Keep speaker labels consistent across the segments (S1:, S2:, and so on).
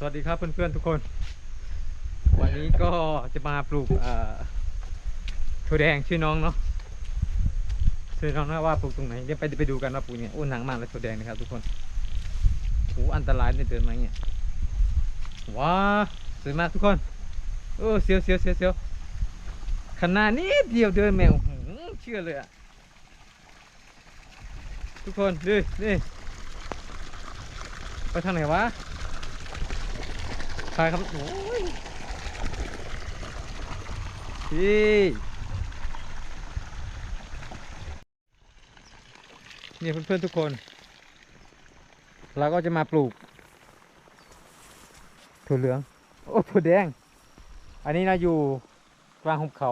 S1: สวัสดีครับเพื่อนๆทุกคน วันนี้ก็จะมาปลูกถั่วแดงชื่อน้องเนาะชื่อน้องนะว่าปลูกตรงไหนเดี๋ยวไปไปดูกันว่าปลูกเนี่ยโอ้หนังมากเลยถั่วแดงนะครับทุกคนโอ้อันตรายเนี่ยเดินมาเนี่ยว้าสวยมากทุกคนโอ้เสียวเสียวเสียวเสียวขนาดนี้เดียวเดินแมวหือเชื่อเลยอะทุกคนดูนี่ไปทางไหนวะ ไปครับโอ้ยพี่นี่เพื่อนๆทุกคน เราก็จะมาปลูกถั่วเหลือง โอ้ถั่วแดง อันนี้นะอยู่กลางหุบเขา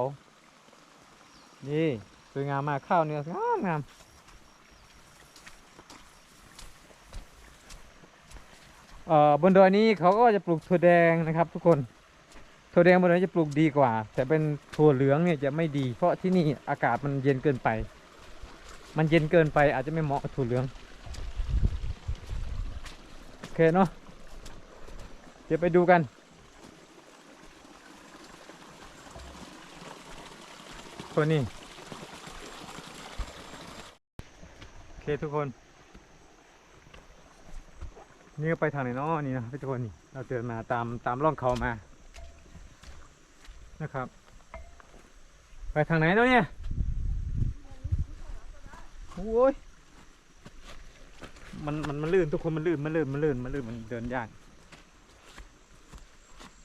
S1: นี่ สวยงามมากข้าวเนื้องามงามเอ่อ บนดอยนี้เขาก็จะปลูกถั่วแดงนะครับทุกคนถั่วแดงบนดอยจะปลูกดีกว่า แต่เป็นถั่วเหลืองเนี่ยจะไม่ดี เพราะที่นี่อากาศมันเย็นเกินไป มันเย็นเกินไปอาจจะไม่เหมาะกับถั่วเหลืองโอเคเนาะเดี๋ยวไปดูกันตัวนี้โอเคทุกคน นี่ก็ไปทางไหนเนาะนี่นะทุกคนนี่เราเดินมาตามตามร่องเขามา นะครับ ไปทางไหนเนาะเนี่ยโอ้ยมันมันมันลื่นทุกคนมันลื่นมันลื่นมันลื่นมันลื่นมันเดินยาก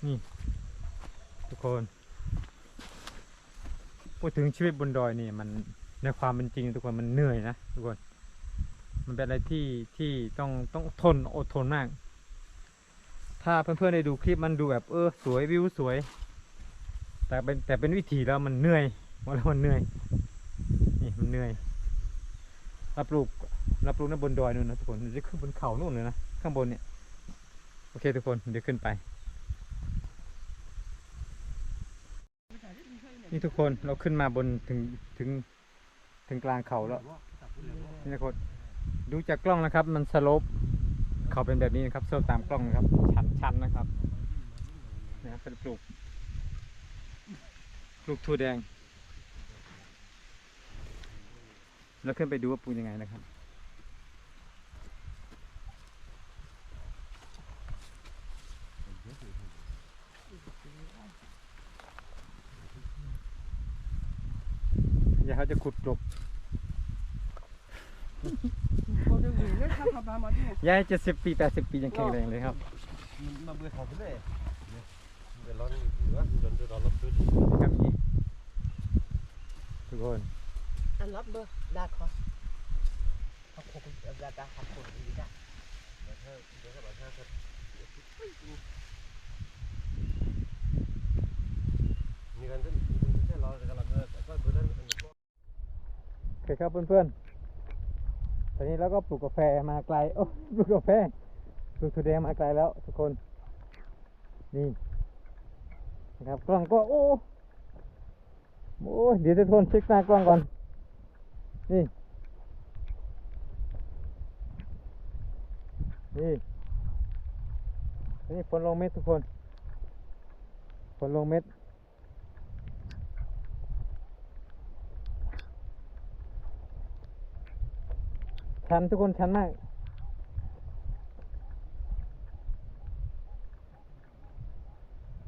S1: นี่ ทุกคนพูดถึงชีวิตบนดอยนี่มันในความเป็นจริงทุกคนมันเหนื่อยนะทุกคน มันเป็นอะไรที่ที่ต้องต้องทนอดทนมาก ถ้าเพื่อนๆได้ดูคลิปมันดูแบบเออสวยวิวสวย แต่เป็นแต่เป็นวิถีแล้วมันเหนื่อยว่าแล้วมันเหนื่อยนี่มันเหนื่อยเราปลูกเราปลูกในบนดอยนู่นนะทุกคนเดี๋ยวจะขึ้นบนเขานู่นเลยนะข้างบนเนี่ยโอเคทุกคนเดี๋ยวขึ้นไป นี่ทุกคนเราขึ้นมาบนถึงถึงถึงกลางเขาแล้วนี่ทุกคน ดูจากกล้องนะครับ มันสโลปเขาเป็นแบบนี้นะครับสโลปตามกล้องนะครับ ชันชันนะครับนะครับเป็นปลูกปลูกถั่วแดง แล้วขึ้นไปดูว่าปลูกยังไงนะครับอย่าเขาจะขุดกลบ ยายเจ็ดสิบปีแปดสิบปียังแข็งแรงเลยครับ
S2: มาเบื่อเขาเลยเดี๋ยวร้อนเหรือว่าเดี๋ยวร้อนรับซื้อ
S1: ครับนี่ทุกคน
S3: อันรับเบอร์ดาคอเขาคงดาดาขับคนดีจ้ะ
S2: เดี๋ยวถ้าแบบถ้าถ้ามีการที่ที่ที่เรากำลังแต่ก็เบื่อนั้น
S1: โอเคครับเพื่อนๆ อนนี้เราก็ปลูกกาแฟมาไกล โอ้ปลูกกาแฟปลูกถั่วแดงมาไกลแล้ว ทุกคน นี่นะครับกล้องก็โอ้โอ้เดี๋ยวทุกคนเช็คหน้ากล้องก่อน นี่ นี่อันนี้ฝนลงเม็ดทุกคนฝนลงเม็ด ชันทุกคนชันมาก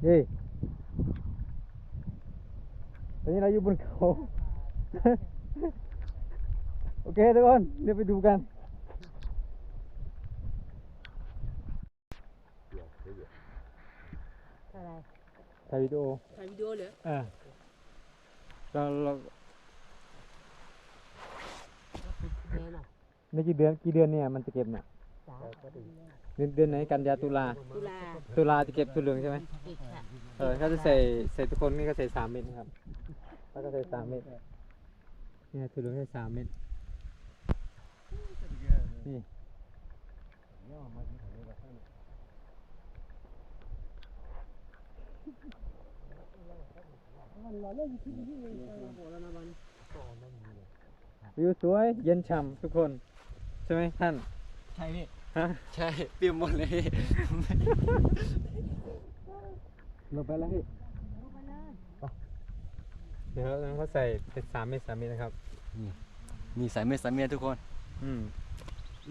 S1: นี่ตอนนี้เราอยู่บนเขาโอเคทุกคนเดี๋ยวไปดูกัน
S3: อะไร
S1: ถ่ายวิดีโอ
S3: ถ่ายวิดีโอเหรอ
S1: อ่าเราเรา
S3: แน่นอน
S1: ในกี่เดือนกี่เดือนเนี่ยมันจะเก็บเนี่ย
S3: สาม
S1: เดือนเดือนไหนกันยาตุลา
S3: ตุลา
S1: ตุลาจะเก็บตัวเหลืองใช่ไหม
S3: อีกค่ะ
S1: เออเขาจะใส่ใส่ทุกคนนี่ก็ใส่สามเม็ดนะครับแล้วก็ใส่สามเม็ดเนี่ยตัวเหลืองใส่สามเม็ดนี่
S3: มันร้อนเลยที่ที่นี่โหแล้วนะมัน
S1: วิวสวยเย็นฉ่ำทุกคนใช่ไหมท่าน
S2: ใช่พี่
S1: ฮะ
S3: ใช่เปรี้ยวหมดเลย
S1: ลงไปแล้วพี่เดี๋ยวนั้นเขาใส่เป็นสามเม็ดสามเม็ดนะครับ
S3: มีสายเม็ดสายเม็ดทุกคน
S1: อืม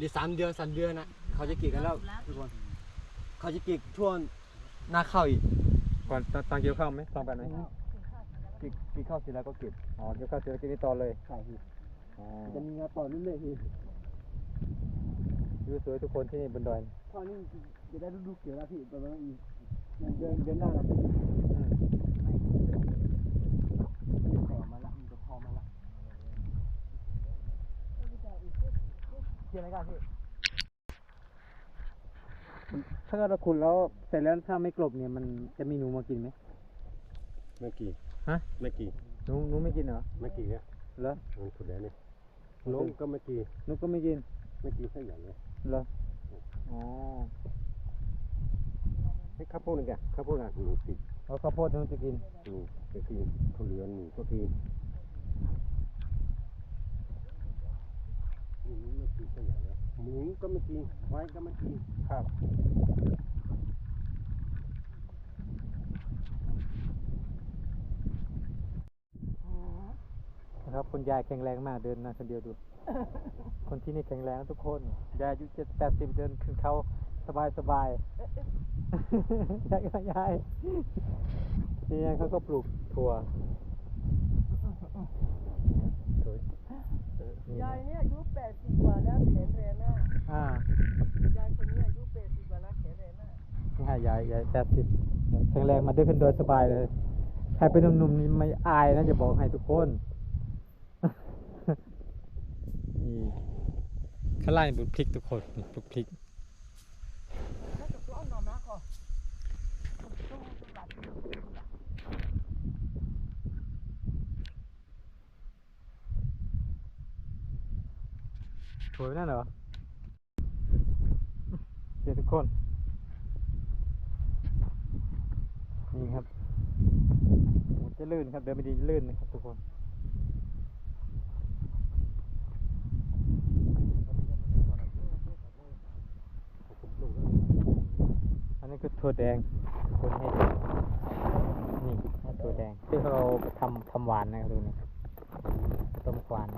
S3: ดีสามเดือนสามเดือนนะเขาจะกรีดกันแล้วทุกคนเขาจะกรีดช่วงหน้าเข้าอีก
S1: ก่อนตอนตอนเกี่ยวข้าวไหมตอนกันไหม
S3: กรีดกรีดเข้าเสร็จแล้วก็เก็บ
S1: อ๋อเกี่ยวข้าวเสร็จแล้วกินนี่ต่อเลย
S3: ใช่พี่
S1: อ๋อ
S3: จะมีงานต่อเรื่อยๆพี่
S1: วิวสวยทุกคนที่นี่บนดอย
S3: ตอนนี้จะได้ดูเกี่ยวแล้วพี่ประมาณอีกเดือนเดือนหน้านะ
S1: อืม
S3: แตกมาละมันจะพอมาละเกี่ยวอะไรกันพี่
S1: ถ้าเราขุดแล้วเสร็จแล้วถ้าไม่กลบเนี่ยมันจะมีหนูมากินไหม
S2: ไม่กี่
S1: ฮะ
S2: ไม่กี่
S1: หนูหนูไม่กินเหรอ
S2: ไม่กี่เนี่ย
S1: เหรอ
S2: มันขุดแล้วนี่ลงก็ไม่กี่
S1: หนูก็ไม่กิน
S2: ไม่กี่สักอย่างเลย
S1: เหรออ๋อ
S2: ให้ข้าวโพดนึงแกข้าวโพดอะหนูติด
S1: เอาข้าวโพดหนูจะกิน
S2: หนูก็กินข้าวเหลืองหนูก็กินหนูไม่กินสักอย่างเลยหมูก็ไม่กินควายก็ไม่กิน
S1: ครับ นะครับคุณยายแข็งแรงมากเดินมาคนเดียวดู คนที่นี่แข็งแรงทุกคนยายอายุเจ็ดแปดสิบเดินขึ้นเขาสบายสบายยายก็ยายนี่ยายเขาก็ปลูกถั่วถั่วเออนี่
S4: ยายเนี่ยอายุแปดสิบกว่าแล้วแข็งแรงมาก
S1: อ่ายา
S4: ยคนนี้อายุแปดสิบกว่าแล้วแข็งแรงมาก
S1: นี่ฮะยายยายแปดสิบแข็งแรงมาเดินขึ้นโดยสบายเลยใครเป็นหนุ่มๆนี่ไม่อายนะจะบอกให้ทุกคนนี่ ข้างล่างปลูกพริกทุกคนนี่ปลูกพริกสวยนั่นเหรอเดี๋ยวทุกคน นี่ครับจะลื่นครับ เดินไม่ดีลื่นนะครับทุกคน อั นนี้คือถั่วแดงทุกคนให้ดูนี่ให้ถั่วแดงที่เราไปทำทำหวานนะครับดูนี่ต้มหวาน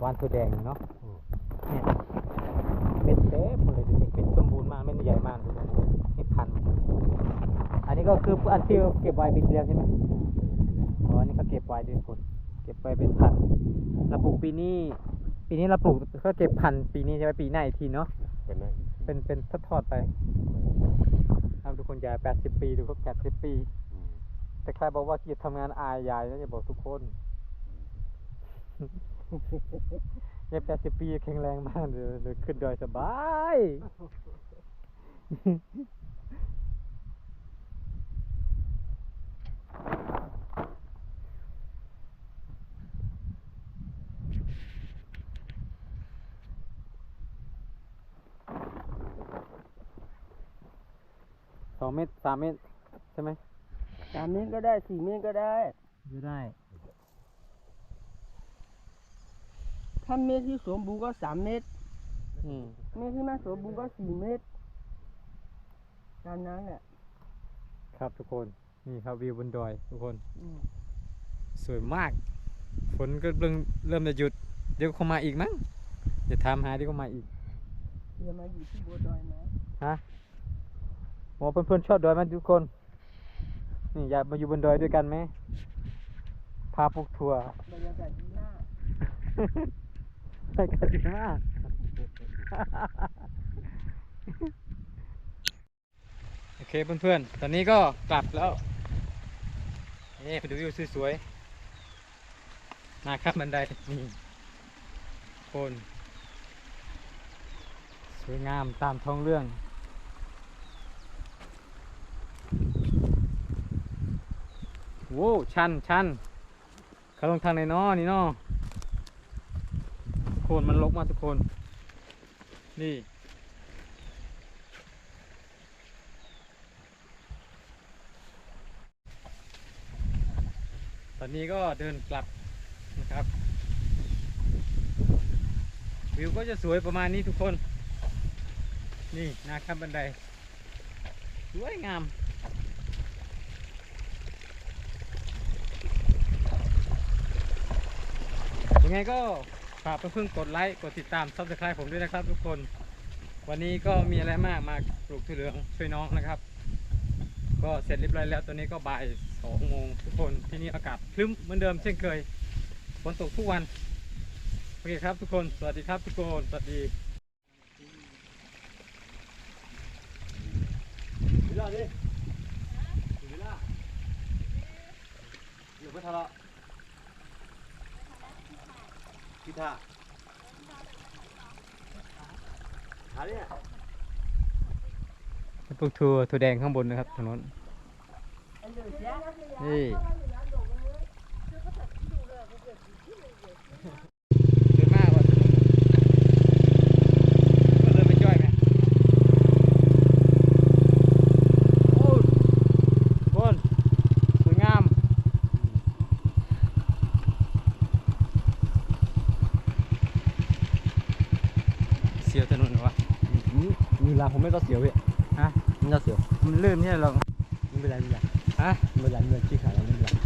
S1: หวานถั่วแดงเนาะเนี่ยเม็ดเต็มหมดเลยดูนี่เม็ดสมบูรณ์มากเม็ดใหญ่มากดูนี่พันธุ์อันนี้ก็คืออันที่เราเก็บไว้ปีที่แล้วใช่ไหมอ๋ออันนี้เขาเก็บไว้ด้วยคนเก็บไว้เป็นพันธุ์เราปลูกปีนี้ ปีนี้เราปลูกก็เก็บพันธุ์ปีนี้ใช่ไหมปีหน้าอีกทีเนาะ
S2: เป็นไง
S1: เป็นเป็นทอดๆไปครับ ทุกคนยายแปดสิบปีดูครับแปดสิบปี
S2: อืม
S1: แต่ใครบอกว่าเกียรติทำงานอายยายนะจะบอกทุกคนยายแปดสิบปีแข็งแรงมากเลยเลยขึ้นดอยสบาย องเมตรสามเมตรใช่ไหม
S4: สามเมตรก็ได้สี่เมตรก็ได้
S1: อยู่ได้
S4: ถ้าเมตรที่สมบูรณ์ก็สามเมตร
S1: อืม
S4: เมตรที่ไม่สมบูรณ์ก็สี่เมตรตามนั้นแหละ
S1: ครับทุกคนนี่ครับวิวบนดอยทุกคน
S4: อืม
S1: สวยมากฝนก็เริ่มเริ่มจะหยุดเดี๋ยวก็คงมาอีกมั้งเดี๋ยวถามหาเดี๋ยวก็มาอีก
S4: เดี๋ยวมาอยู่ที่บัวดอยนะ
S1: ฮะ โอ้เพื่อนๆชอบดอยไหมทุกคน นี่อยากมาอยู่บนดอยด้วยกันไหม พาปลูกถั่ว
S4: บรรยากาศดีมาก
S1: ไปกันดีมาก โอเคเพื่อนๆ ตอนนี้ก็กลับแล้ว นี่ไปดูวิวสวยๆมาครับบันไดนี่คน สวยงามตามท้องเรื่อง ว้ ชันชันเขาลงทางไหนนอนี่นอโคนมันลกมาทุกคน นี่ ตอนนี้ก็เดินกลับนะครับ วิวก็จะสวยประมาณนี้ทุกคน นี่นาข้ามบันได สวยงาม ยังไงก็ฝากเพื่อนๆกดไลค์กดติดตามซับสไครต์ผมด้วยนะครับ ทุกคน วันนี้ก็มีอะไรมากมาปลูกถั่วเหลืองช่วยน้องนะครับ ก็เสร็จเรียบร้อยแล้วตัวนี้ก็บ่ายสองโมงทุกคนที่นี่อากาศคลึ้มเหมือนเดิมเช่นเคยฝนตกทุกวันโอเคครับทุกคนสวัสดีครับทุกคนสวัสดี
S3: เวลาดิเวลาเดี๋ยวไปทะเลาะ พิธาหาเนี่ย
S1: ปลูกถั่วถั่วแดงข้างบนนะครับถนนนี่สวยมากว่ะถนนก็เลยไปจ้อยไหมโอ้ยทุกคนสวยงาม เสียวถนนเหรอวะ
S3: มีลา ผมไม่ต้องเสียวพี่
S1: ฮะ
S3: ไม่ต้องเสียว
S1: มันลื่นเนี่ยหรอก
S3: ไม่เป็นไรไม่เป็นไร
S1: ฮะ
S3: ไม่เป็นไรไม่เป็นไรขี้ขาดแล้วไม่เป็นไร